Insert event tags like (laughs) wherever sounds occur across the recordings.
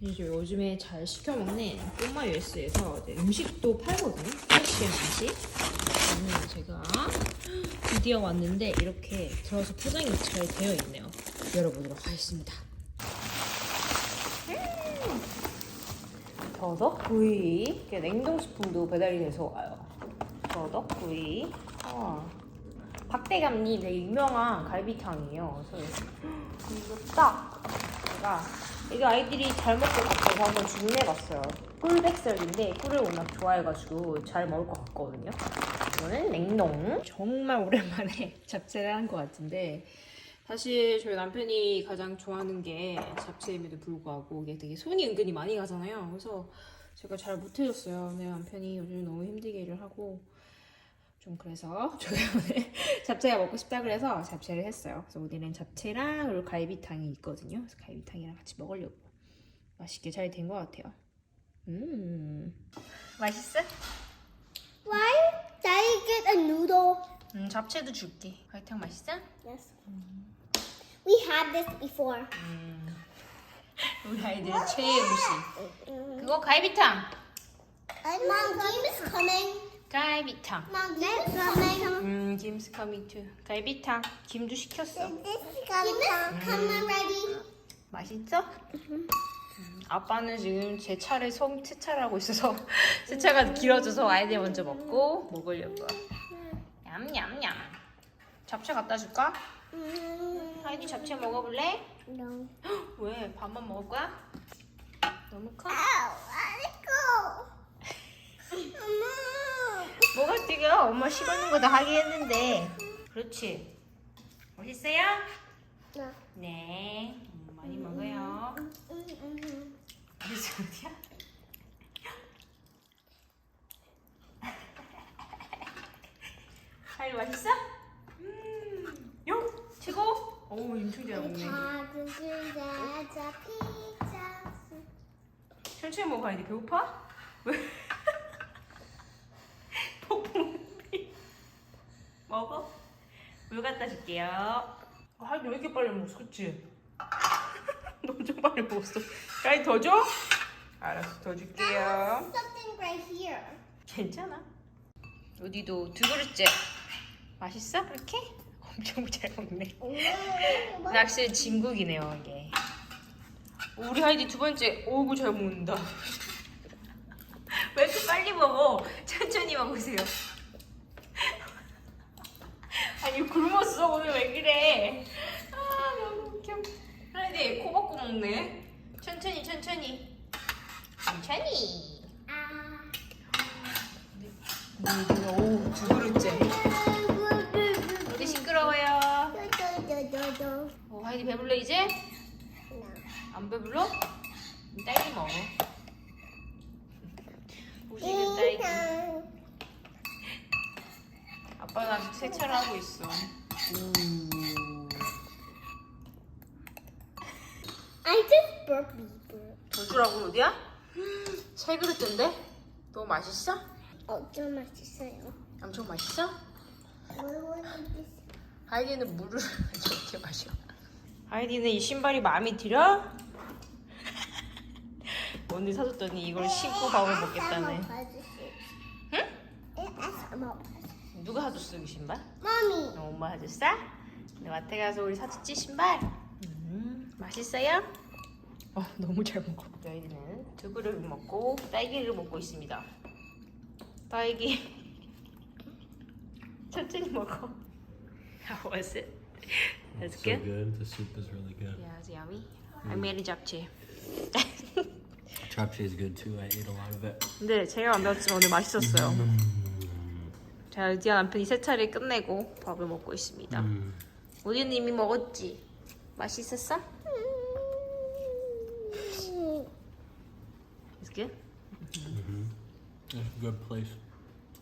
이제 요즘에 잘 시켜 먹는 꼬마 US에서 음식도 팔거든요. 프레시한 음식. 오늘 제가 드디어 왔는데 이렇게 들어서 포장이 잘 되어 있네요. 열어보도록 하겠습니다. 더덕구이 이게 냉동식품도 배달이 돼서 와요. 더덕구이. 어. 박대감님 되게 유명한 갈비탕이에요. 그래서 이거 딱 제가 이게 아이들이 잘것 같아서 한번 주문해봤어요. 꿀백설인데 꿀을 워낙 좋아해가지고 잘 먹을 것 같거든요. 이거는 냉동. 정말 오랜만에 (laughs) 잡채를 한 것 같은데 사실 저희 남편이 가장 좋아하는 게 잡채임에도 불구하고 이게 되게 손이 은근히 많이 가잖아요. 그래서 제가 잘 못해줬어요. 내 남편이 요즘 너무 힘들게 일을 하고 좀 그래서 (laughs) 제가 오늘 잡채가 먹고 싶다 그래서 잡채를 했어요. 그래서 오늘은 잡채랑 그리고 갈비탕이 있거든요. 그래서 갈비탕이랑 같이 먹으려고 맛있게 잘 된 것 같아요. 음, 맛있어? Why did I get a noodle? 음, 잡채도 줄게. 갈비탕 맛있어? Yes. We had this before. (laughs) 우리 아이들의 최애 음식. 그거 갈비탕. Mom, game is coming. 갈비탕. 음, 김's coming too. 갈비탕. 김도 시켰어. 음, 아빠는 지금 제 차를 성 세차를 하고 있어서 (laughs) 세차가 길어져서 아이들 먼저 먹고 먹으려고. 냠냠냠. 잡채 갖다 줄까? Mm, 아이디 잡채 먹어볼래? no. (gasps) 왜? 밥만 먹을 거야? 너무 커? Mama. (laughs) 뭐가 뛰겨? 엄마 싫어하는 거 다 하게 했는데. 그렇지. 맛있어요? No. 네. 음, 많이 먹어요. 무슨 소리야? 하이 맛있어? 음, 요 최고. 오 엄청 잘 먹네. 작은 피자. 천천히 먹어 이제 배고파? 왜? 먹어? 물 갖다 줄게요. 하이 왜 이렇게 빨리 먹었어, 그치? (laughs) 너 엄청 빨리 먹었어. 까이 더 줘? 알았어, 더 줄게요. Something right here. 괜찮아. 어디도 두 그릇째. 맛있어? 그렇게? (laughs) 엄청 잘 먹네. Mm, 확실히 진국이네요 이게. 우리 하이디 두 번째. 오구 잘 먹는다. (laughs) 왜 이렇게 빨리 먹어? 천천히 먹으세요. 아니 굶었어 오늘 왜 그래? 아 너무 웃겨. 하이디 코 박고 먹네. 천천히 천천히. 천천히. Ah. 오우 두 그릇째. 어디 시끄러워요? 어, 하이디 배불러 이제? 안 배불러? 그럼 딸기 먹어. 보시는 딸기. 세차를 하고 있어. I just burped me. burp. 더 주라고 어디야? 세 그릇째인데? 너무 맛있어? 어, 좀 맛있어요. 엄청 맛있어? 하이디는 물을 (laughs) 저렇게 마셔. 하이디는 이 신발이 마음에 들어? (laughs) 오늘 사줬더니 이걸 신고 밥을 먹겠다네. 응? 누가 사줬어 이 신발? Mommy. 어, 엄마 사줬어? 근데 마트 가서 우리 사줬지 신발? 음, 맛있어요? 어, 너무 잘 먹어. 저희는 두 그릇 먹고 딸기를 먹고 있습니다. 딸기. 천천히 먹어. How was it? That's so good. good. The soup is really good. Yeah, it's yummy. I made a japchae. Japchae is good too. I ate a lot of it. 근데 제가 안 배웠지만 오늘 맛있었어요. 자, 드디어 남편이 세차를 끝내고 밥을 먹고 있습니다. Mm. 우리는 이미 먹었지? 맛있었어? It's good? It's a good place.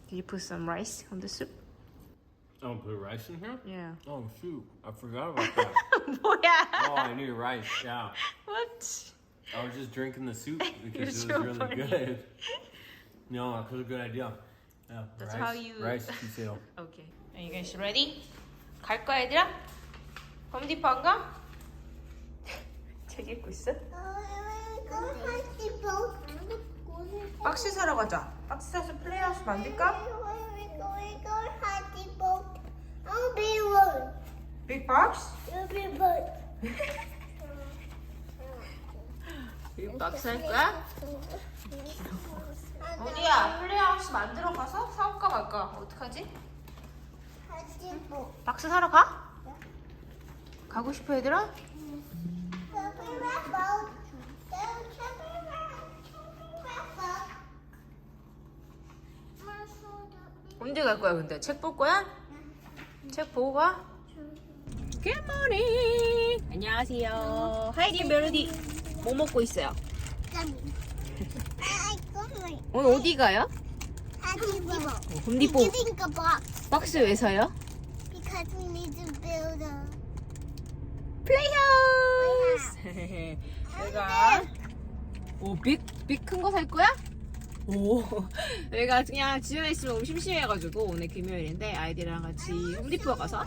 Did you put some rice on the soup? Oh, put rice in here? Yeah. Oh shoot, I forgot about that. 뭐야? oh, I need rice. Yeah, What? I was just drinking the soup because it was so really funny. good. No, that was a good idea. Yeah, That's rice, how you- rice kiseo. Okay. Are you guys ready? 갈 거야, 얘들아? 안 가? 책 읽고 있어? Oh, go Happy Boat. 박스 사러 가자. 박스 사서 플레이하우스 만들까? We're going go Happy Boat. I'll be one. 빅 박스? You'll be boat. 빅 박스 할 거야? 어디야? 플레이하우스 만들어 가서 사올까 말까? 어떡하지? Happy Boat. 박스 사러 가? 가고 싶어 얘들아? 언제 갈 거야 근데? 책 볼 거야? 책 보고 가? 굿모닝 안녕하세요 하이디 멜로디 뭐 먹고 있어요? (laughs) 오늘 어디 가요? 홈디포 box 박스 왜 사요? because we need to build a. 플레이하우스 내가 오빅빅 큰 거 살 거야? 오 (laughs) 내가 그냥 집에 있으면 너무 심심해가지고 오늘 금요일인데 아이들이랑 같이 홈디포 가서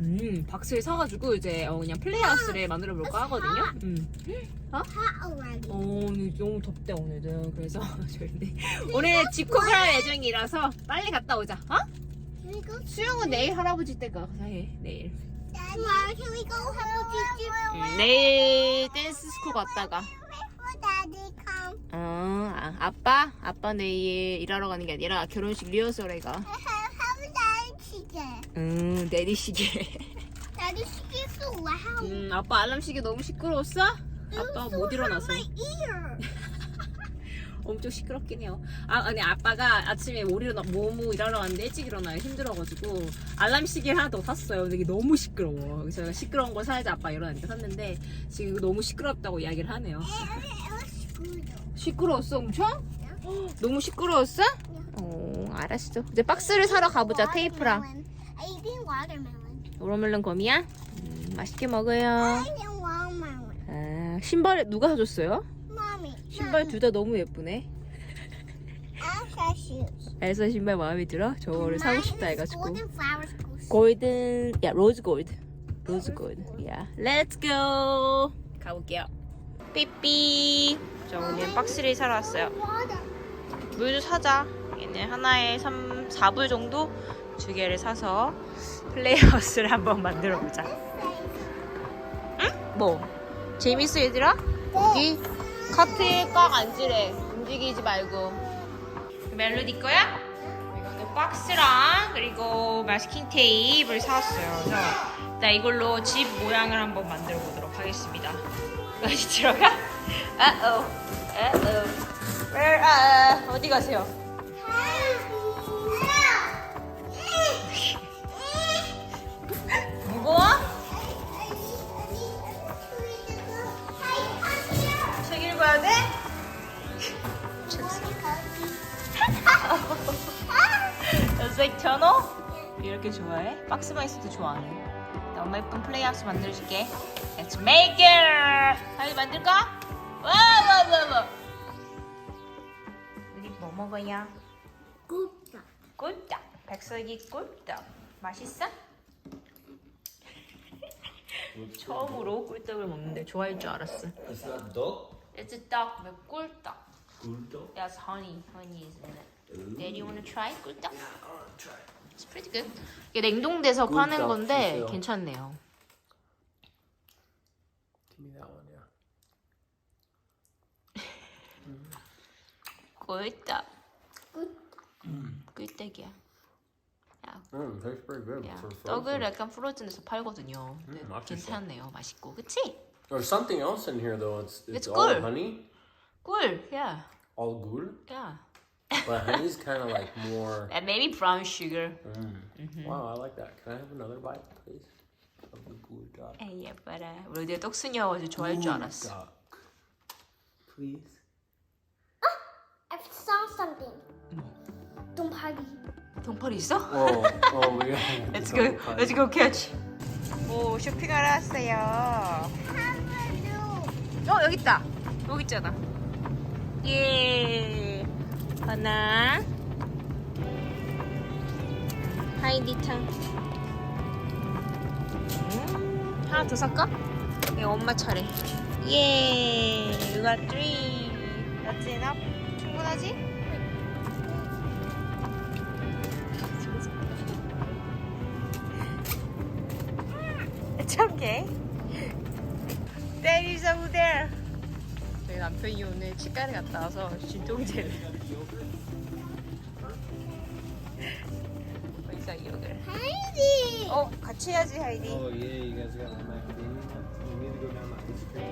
음 박스를 사가지고 이제 어, 그냥 플레이하우스를 만들어 볼까 하거든요. 음. Hot already. 어 오늘 너무 덥대 오늘은 그래서 (laughs) 저희는 오늘 집콕을 할 예정이라서 빨리 갔다 오자. 어? Can we go? 수영은 내일 할아버지 댁가 해 내일. Tomorrow, can we go have a 음, 내일 댄스 스쿨 갔다가. for daddy come? 어 아, 아빠 아빠 내일 일하러 가는 게 아니라 결혼식 리허설에 가. (laughs) Have, have chicken. 음. Daddy chicken so loud. 음 아빠 알람 시계 너무 시끄러웠어? 아빠 못 일어나서. (laughs) 엄청 시끄럽긴 해요. 아, 아니, 아빠가 아침에 못 일어나, 뭐뭐 일하러 갔는데 일찍 일어나요. 힘들어가지고, 알람 시계를 하나 더 샀어요. 근데 이게 너무 시끄러워. 그래서 시끄러운 거 사야지 아빠 일어나니까 샀는데, 지금 이거 너무 시끄럽다고 이야기를 하네요. 시끄러웠어, 엄청? 헉, (gasps) 너무 시끄러웠어? 어, 알았어. 이제 박스를 사러 가보자, 테이프랑. I eating watermelon. 오로멜론 거미야? 음, 맛있게 먹어요. I eating watermelon. 아, 신발 누가 사줬어요? Mommy. 신발 둘 다 너무 예쁘네. Elsa shoes. 엘사 신발 마음에 들어? 저거를 사고 싶다 해가지고. Golden. 골든 야 로즈 골드 로즈 골드 야 렛츠 고 가볼게요 삐삐 저 오늘 박스를 사러 왔어요 Water. 물도 사자 얘는 하나에 3, 4불 정도 두 개를 사서 플레이하우스를 (laughs) 한번 만들어 보자 응? 뭐? 재밌어 얘들아? 여기 카트에 꽉 앉으래 움직이지 말고 멜로디 거야? 이거는 박스랑 그리고 마스킹 테이프를 사왔어요 그래서 나 이걸로 집 모양을 한번 만들어 보도록 하겠습니다 (laughs) 어디 들어가? 아어 아어 Where, 아, 어디 가세요? 천호? 이렇게 좋아해? 박스만 있어도 좋아하네. 나 엄마 예쁜 플레이하우스 만들어줄게. Let's make it! 빨리 만들까? 와, 와, 와, 와. 우리 뭐 먹어요? Good. 꿀떡. 백설기 꿀떡. 맛있어? 처음으로 꿀떡을 먹는데 좋아할 줄 알았어. Is that dog? It's a duck with 꿀떡. Dog. There's honey. Honey is in it. Daddy, you wanna try 꿀떡? It's pretty good. 이게 냉동돼서 파는 꿀떡 건데 주세요. 괜찮네요. Give me that one, yeah. 꿀떡. 꿀떡이야. 야, Mm, tastes pretty good 야. for frozen. 떡을 약간 프로즌 에서 팔거든요. 근데 음, 맛있어. 괜찮네요. 맛있고. 그치? There's something else in here though. It's It's it's, all good. honey, 꿀. Yeah. all good, Yeah. but honey's kind of like more. And maybe brown sugar. Mm. Wow, I like that. Can I have another bite, please? Of the good dog. 에이 예뻐라. 우리 애들 떡순이여가지고 좋아할 줄 Good 알았어. dog. Please. I saw something. Don't party. 동파리 있어? Oh, oh, we got. (laughs) Let's go. Let's go catch. 오 쇼핑하러 왔어요. 어 여기 있다. 여기 있잖아. 예. 하나. 하이디 창. 음, 하나 더 살까? 이제 엄마 차례. 예, you got three. That's enough. 충분하지? It's okay. Daddy's over there. 저희 남편이 오늘 치과를 갔다 와서 진통제를. 벌써 이역을. Heidi. 어, 같이 해야지 하이디. Oh yeah, you guys got one macadamia nuts. You need to go down the ice cream.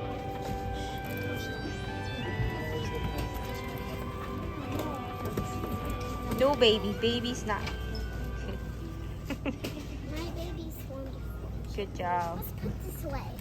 No baby, baby's not. My baby's wonderful. Good job. Let's put this away.